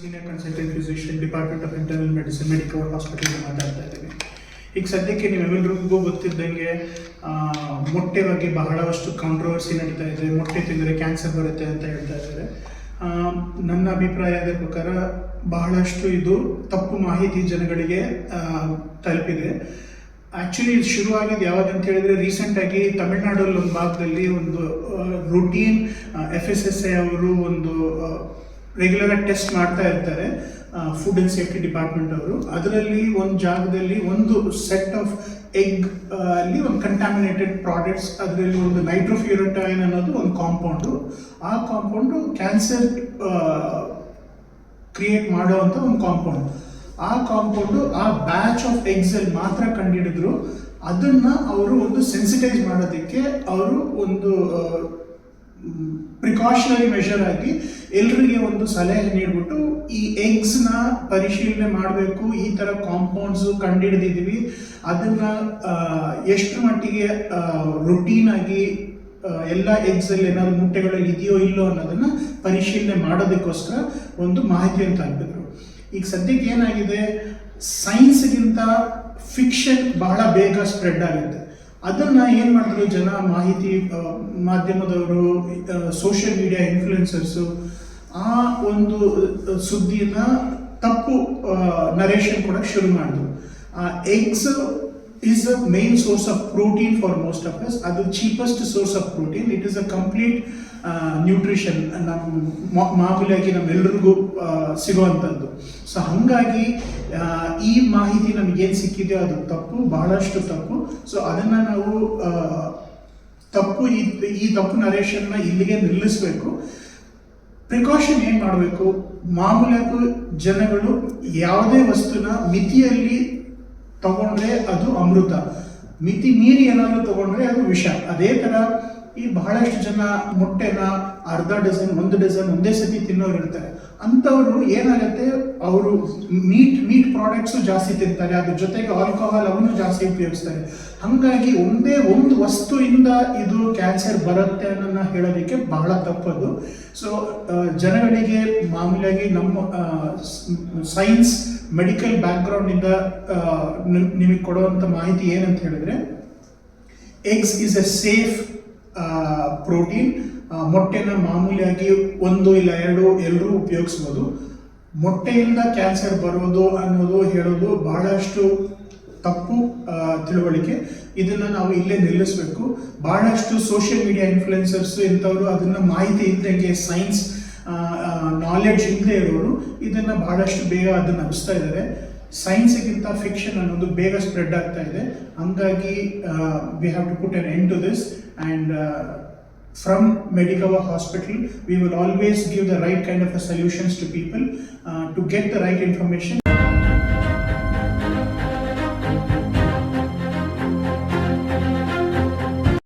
Senior consultant physician department of internal medicine medical hospital ಮಾತಾಡ್ತಾ ಇದ್ದೇವೆ ಈಗ ಸದ್ಯಕ್ಕೆ ನೀವೆಲ್ಲರಿಗೂ ಗೊತ್ತಿದ್ದಂಗೆ ಮೊಟ್ಟೆ ಬಗ್ಗೆ ಬಹಳಷ್ಟು ಕಾಂಟ್ರವರ್ಸಿ ನಡೀತಾ ಇದೆ. ಮೊಟ್ಟೆ ತಿಂದರೆ ಕ್ಯಾನ್ಸರ್ ಬರುತ್ತೆ ಅಂತ ಹೇಳ್ತಾ ಇದ್ದಾರೆ. ನನ್ನ ಅಭಿಪ್ರಾಯದ ಪ್ರಕಾರ ಬಹಳಷ್ಟು ಇದು ತಪ್ಪು ಮಾಹಿತಿ ಜನಗಳಿಗೆ ತಲುಪಿದೆ. ಆ್ಯಕ್ಚುಲಿ ಇದು ಶುರುವಾಗಿದ್ದು ಯಾವಾಗ ಅಂತ ಹೇಳಿದ್ರೆ ರೀಸೆಂಟಾಗಿ ತಮಿಳ್ನಾಡಲ್ಲಿ ಒಂದು ಭಾಗದಲ್ಲಿ ಒಂದು routine F S S I ಅವರು ಒಂದು ರೆಗ್ಯುಲರ್ ಟೆಸ್ಟ್ ಮಾಡ್ತಾ ಇರ್ತಾರೆ ಫುಡ್ ಅಂಡ್ ಸೇಫ್ಟಿ ಡಿಪಾರ್ಟ್ಮೆಂಟ್ ಅವರು. ಅದರಲ್ಲಿ ಒಂದು ಜಾಗದಲ್ಲಿ ಒಂದು ಸೆಟ್ ಆಫ್ ಎಗ್ ಅಲ್ಲಿ ಒಂದು ಕಂಟಾಮಿನೇಟೆಡ್ ಪ್ರಾಡಕ್ಟ್ಸ್ ಅದರಲ್ಲಿ ಒಂದು ನೈಟ್ರೋಫ್ಯೂರೋಟೈನ್ ಅನ್ನೋದು ಒಂದು ಕಾಂಪೌಂಡು ಆ ಕಾಂಪೌಂಡು ಕ್ಯಾನ್ಸರ್ ಕ್ರಿಯೇಟ್ ಮಾಡುವಂಥ ಒಂದು ಕಾಂಪೌಂಡ್ ಆ ಕಾಂಪೌಂಡು ಆ ಬ್ಯಾಚ್ ಆಫ್ ಎಗ್ಸ್ ಅಲ್ಲಿ ಮಾತ್ರ ಕಂಡುಹಿಡಿದ್ರು. ಅದನ್ನು ಅವರು ಒಂದು ಸೆನ್ಸಿಟೈಸ್ ಮಾಡೋದಕ್ಕೆ ಅವರು ಒಂದು ಪ್ರಿಕಾಷನರಿ ಮೆಷರ್ ಆಗಿ ಎಲ್ರಿಗೆ ಒಂದು ಸಲಹೆ ನೀಡಿಬಿಟ್ಟು ಈ ಎಗ್ಸ್ನ ಪರಿಶೀಲನೆ ಮಾಡಬೇಕು ಈ ಥರ ಕಾಂಪೌಂಡ್ಸು ಕಂಡುಹಿಡಿದಿದ್ದೀವಿ ಅದನ್ನು ಎಷ್ಟು ಮಟ್ಟಿಗೆ ರುಟೀನ್ ಆಗಿ ಆ, ಎಲ್ಲ ಎಗ್ಸಲ್ಲಿ ಏನಾದರೂ ಮುಟ್ಟೆಗಳಲ್ಲಿ ಇದೆಯೋ ಇಲ್ಲೋ ಅನ್ನೋದನ್ನು ಪರಿಶೀಲನೆ ಮಾಡೋದಕ್ಕೋಸ್ಕರ ಒಂದು ಮಾಹಿತಿ ಅಂತ ತಲುಪಿದ್ರು ಈಗ ಸದ್ಯಕ್ಕೆ ಏನಾಗಿದೆ ಸೈನ್ಸ್ಗಿಂತ ಫಿಕ್ಷನ್ ಬಹಳ ಬೇಗ ಸ್ಪ್ರೆಡ್ ಆಗುತ್ತೆ. ಅದನ್ನ ಏನ್ ಮಾಡಿದ್ರು ಜನ ಮಾಹಿತಿ ಮಾಧ್ಯಮದವರು ಸೋಷಿಯಲ್ ಮೀಡಿಯಾ ಇನ್ಫ್ಲುಯೆನ್ಸರ್ಸು ಆ ಒಂದು ಸುದ್ದಿನ ತಪ್ಪು ನರೇಷನ್ ಕೊಡಕ್ಕೆ ಶುರು ಮಾಡಿದ್ರು. ಆ eggs is the main source of protein for most of us. ಅದು cheapest source of protein it is a complete nutrition ನಮ್ಮ ಮಾಮೂಲಿಯಾಗಿ ನಮ್ಮೆಲ್ಲರಿಗೂ ಸಿಗುವಂಥದ್ದು ಸೊ ಹಾಗಾಗಿ ಈ ಮಾಹಿತಿ ನಮಗೇನು ಸಿಕ್ಕಿದೆಯೋ ಅದು ತಪ್ಪು, ಬಹಳಷ್ಟು ತಪ್ಪು. ಸೊ ಅದನ್ನು ನಾವು ತಪ್ಪು ಈ ತಪ್ಪು ನರೇಷನ್ನ ಇಲ್ಲಿಗೆ ನಿಲ್ಲಿಸಬೇಕು. ಪ್ರಿಕಾಷನ್ ಏನು ಮಾಡಬೇಕು? ಮಾಮೂಲಾಗೂ ಜನಗಳು ಯಾವುದೇ ವಸ್ತುನ ಮಿತಿಯಲ್ಲಿ ತಗೊಂಡ್ರೆ ಅದು ಅಮೃತ. ಮಿತಿ ಮೀರಿ ಏನಾದರೂ ತಗೊಂಡ್ರೆ ಅದು ವಿಷ. ಅದೇ ಥರ ಈ ಬಹಳಷ್ಟು ಜನ ಮೊಟ್ಟೆನ ಅರ್ಧ ಡಜನ್, ಒಂದು ಡಜನ್ ಒಂದೇ ಸತಿ ತಿನ್ನೋರು ಇರ್ತಾರೆ. ಅಂಥವ್ರು ಏನಾಗುತ್ತೆ? ಅವರು ಮೀಟ್ ಮೀಟ್ ಪ್ರಾಡಕ್ಟ್ಸು ಜಾಸ್ತಿ ತಿಂತಾರೆ. ಅದ್ರ ಜೊತೆಗೆ ಆಲ್ಕೋಹಾಲ್ ಅವನ್ನು ಜಾಸ್ತಿ ಉಪಯೋಗಿಸ್ತಾರೆ. ಹಾಗಾಗಿ ಒಂದೇ ಒಂದು ವಸ್ತುವಿಂದ ಇದು ಕ್ಯಾನ್ಸರ್ ಬರುತ್ತೆ ಅನ್ನೋದನ್ನ ಹೇಳೋದಕ್ಕೆ ಬಹಳ ತಪ್ಪದು. ಸೊ ಜನಗಳಿಗೆ ಮಾಮೂಲಿಯಾಗಿ ನಮ್ಮ ಸೈನ್ಸ್ ಮೆಡಿಕಲ್ ಬ್ಯಾಕ್ಗ್ರೌಂಡಿಂದ ನಿಮಗೆ ಕೊಡುವಂಥ ಮಾಹಿತಿ ಏನಂತ ಹೇಳಿದ್ರೆ eggs is a safe protein ಮೊಟ್ಟೆನ ಮಾಮೂಲಿಯಾಗಿ ಒಂದು ಇಲ್ಲ ಎರಡು ಎಲ್ಲರೂ ಉಪಯೋಗಿಸ್ಬೋದು. ಮೊಟ್ಟೆಯಿಂದ ಕ್ಯಾನ್ಸರ್ ಬರೋದು ಅನ್ನೋದು ಹೇಳೋದು ಬಹಳಷ್ಟು ತಪ್ಪು ತಿಳುವಳಿಕೆ. ಇದನ್ನ ನಾವು ಇಲ್ಲೇ ನಿಲ್ಲಿಸಬೇಕು. ಬಹಳಷ್ಟು ಸೋಷಿಯಲ್ ಮೀಡಿಯಾ ಇನ್ಫ್ಲುಯೆನ್ಸರ್ಸ್ ಇಂಥವ್ರು ಅದನ್ನ ಮಾಹಿತಿ ಇದ್ದಂಗೆ ಸೈನ್ಸ್ ನಾಲೆಡ್ಜ್ ಇಲ್ಲದೆ ಇರೋರು ಇದನ್ನು ಬಹಳಷ್ಟು ಬೇಗ ಅದನ್ನು ಹಬ್ಸ್ತಾ ಇದ್ದಾರೆ ಸೈನ್ಸ್ಗಿಂತ ಫಿಕ್ಷನ್ ಅನ್ನೋದು ಬೇಗ ಸ್ಪ್ರೆಡ್ ಆಗ್ತಾ ಇದೆ ಹಂಗಾಗಿ we have to put an end to this and from Medicover hospital we will always give the right kind of a solutions to people to to the right information.